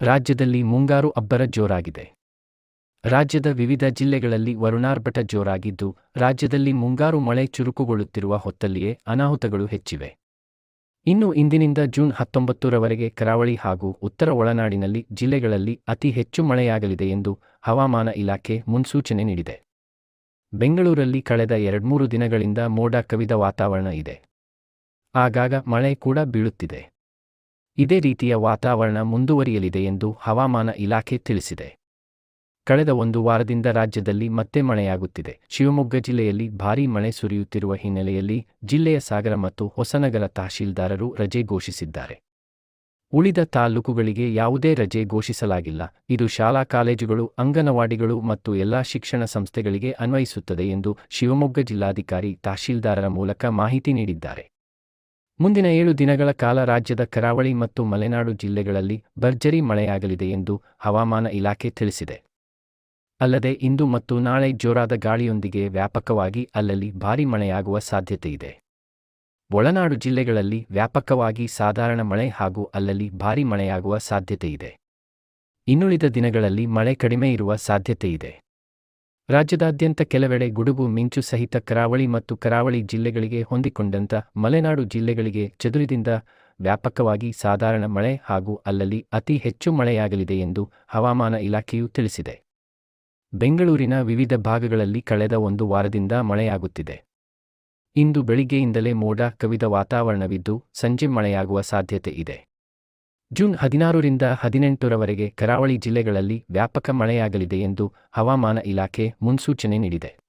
ರಾಜ್ಯದಲ್ಲಿ ಮುಂಗಾರು ಅಬ್ಬರ ಜೋರಾಗಿದೆ. ರಾಜ್ಯದ ವಿವಿಧ ಜಿಲ್ಲೆಗಳಲ್ಲಿ ವರುಣಾರ್ಭಟ ಜೋರಾಗಿದ್ದು, ರಾಜ್ಯದಲ್ಲಿ ಮುಂಗಾರು ಮಳೆ ಚುರುಕುಗೊಳ್ಳುತ್ತಿರುವ ಹೊತ್ತಲ್ಲಿಯೇ ಅನಾಹುತಗಳು ಹೆಚ್ಚಿವೆ. ಇನ್ನು ಇಂದಿನಿಂದ ಜೂನ್ ಹತ್ತೊಂಬತ್ತರವರೆಗೆ ಕರಾವಳಿ ಹಾಗೂ ಉತ್ತರ ಒಳನಾಡಿನಲ್ಲಿ ಜಿಲ್ಲೆಗಳಲ್ಲಿ ಅತಿ ಹೆಚ್ಚು ಮಳೆಯಾಗಲಿದೆ ಎಂದು ಹವಾಮಾನ ಇಲಾಖೆ ಮುನ್ಸೂಚನೆ ನೀಡಿದೆ. ಬೆಂಗಳೂರಲ್ಲಿ ಕಳೆದ ಎರಡ್ಮೂರು ದಿನಗಳಿಂದ ಮೋಡ ಕವಿದ ವಾತಾವರಣ ಇದೆ. ಆಗಾಗ ಮಳೆ ಕೂಡ ಬೀಳುತ್ತಿದೆ. ಇದೇ ರೀತಿಯ ವಾತಾವರಣ ಮುಂದುವರಿಯಲಿದೆ ಎಂದು ಹವಾಮಾನ ಇಲಾಖೆ ತಿಳಿಸಿದೆ. ಕಳೆದ ಒಂದು ವಾರದಿಂದ ರಾಜ್ಯದಲ್ಲಿ ಮತ್ತೆ ಮಳೆಯಾಗುತ್ತಿದೆ. ಶಿವಮೊಗ್ಗ ಜಿಲ್ಲೆಯಲ್ಲಿ ಭಾರೀ ಮಳೆ ಸುರಿಯುತ್ತಿರುವ ಹಿನ್ನೆಲೆಯಲ್ಲಿ ಜಿಲ್ಲೆಯ ಸಾಗರ ಮತ್ತು ಹೊಸನಗರ ತಹಶೀಲ್ದಾರರು ರಜೆ ಘೋಷಿಸಿದ್ದಾರೆ. ಉಳಿದ ತಾಲ್ಲೂಕುಗಳಿಗೆ ಯಾವುದೇ ರಜೆ ಘೋಷಿಸಲಾಗಿಲ್ಲ. ಇದು ಶಾಲಾ ಕಾಲೇಜುಗಳು, ಅಂಗನವಾಡಿಗಳು ಮತ್ತು ಎಲ್ಲಾ ಶಿಕ್ಷಣ ಸಂಸ್ಥೆಗಳಿಗೆ ಅನ್ವಯಿಸುತ್ತದೆ ಎಂದು ಶಿವಮೊಗ್ಗ ಜಿಲ್ಲಾಧಿಕಾರಿ ತಹಶೀಲ್ದಾರರ ಮೂಲಕ ಮಾಹಿತಿ ನೀಡಿದ್ದಾರೆ. ಮುಂದಿನ ಏಳು ದಿನಗಳ ಕಾಲ ರಾಜ್ಯದ ಕರಾವಳಿ ಮತ್ತು ಮಲೆನಾಡು ಜಿಲ್ಲೆಗಳಲ್ಲಿ ಭರ್ಜರಿ ಮಳೆಯಾಗಲಿದೆ ಎಂದು ಹವಾಮಾನ ಇಲಾಖೆ ತಿಳಿಸಿದೆ. ಅಲ್ಲದೆ ಇಂದು ಮತ್ತು ನಾಳೆ ಜೋರಾದ ಗಾಳಿಯೊಂದಿಗೆ ವ್ಯಾಪಕವಾಗಿ ಅಲ್ಲಲ್ಲಿ ಭಾರೀ ಮಳೆಯಾಗುವ ಸಾಧ್ಯತೆಯಿದೆ ಒಳನಾಡು ಜಿಲ್ಲೆಗಳಲ್ಲಿ ವ್ಯಾಪಕವಾಗಿ ಸಾಧಾರಣ ಮಳೆ ಹಾಗೂ ಅಲ್ಲಲ್ಲಿ ಭಾರೀ ಮಳೆಯಾಗುವ ಸಾಧ್ಯತೆಯಿದೆ ಇನ್ನುಳಿದ ದಿನಗಳಲ್ಲಿ ಮಳೆ ಕಡಿಮೆ ಇರುವ ಸಾಧ್ಯತೆಯಿದೆ ರಾಜ್ಯದಾದ್ಯಂತ ಕೆಲವೆಡೆ ಗುಡುಗು, ಮಿಂಚು ಸಹಿತ ಕರಾವಳಿ ಮತ್ತು ಕರಾವಳಿ ಜಿಲ್ಲೆಗಳಿಗೆ ಹೊಂದಿಕೊಂಡಂತ ಮಲೆನಾಡು ಜಿಲ್ಲೆಗಳಿಗೆ ಚದುರಿದಿಂದ ವ್ಯಾಪಕವಾಗಿ ಸಾಧಾರಣ ಮಳೆ ಹಾಗೂ ಅಲ್ಲಲ್ಲಿ ಅತಿ ಹೆಚ್ಚು ಮಳೆಯಾಗಲಿದೆ ಎಂದು ಹವಾಮಾನ ಇಲಾಖೆಯು ತಿಳಿಸಿದೆ. ಬೆಂಗಳೂರಿನ ವಿವಿಧ ಭಾಗಗಳಲ್ಲಿ ಕಳೆದ ಒಂದು ವಾರದಿಂದ ಮಳೆಯಾಗುತ್ತಿದೆ. ಇಂದು ಬೆಳಿಗ್ಗೆಯಿಂದಲೇ ಮೋಡ ಕವಿದ ವಾತಾವರಣವಿದ್ದು ಸಂಜೆ ಮಳೆಯಾಗುವ ಸಾಧ್ಯತೆ ಇದೆ. ಜೂನ್ ಹದಿನಾರರಿಂದ ಹದಿನೆಂಟರವರೆಗೆ ಕರಾವಳಿ ಜಿಲ್ಲೆಗಳಲ್ಲಿ ವ್ಯಾಪಕ ಮಳೆಯಾಗಲಿದೆ ಎಂದು ಹವಾಮಾನ ಇಲಾಖೆ ಮುನ್ಸೂಚನೆ ನೀಡಿದೆ.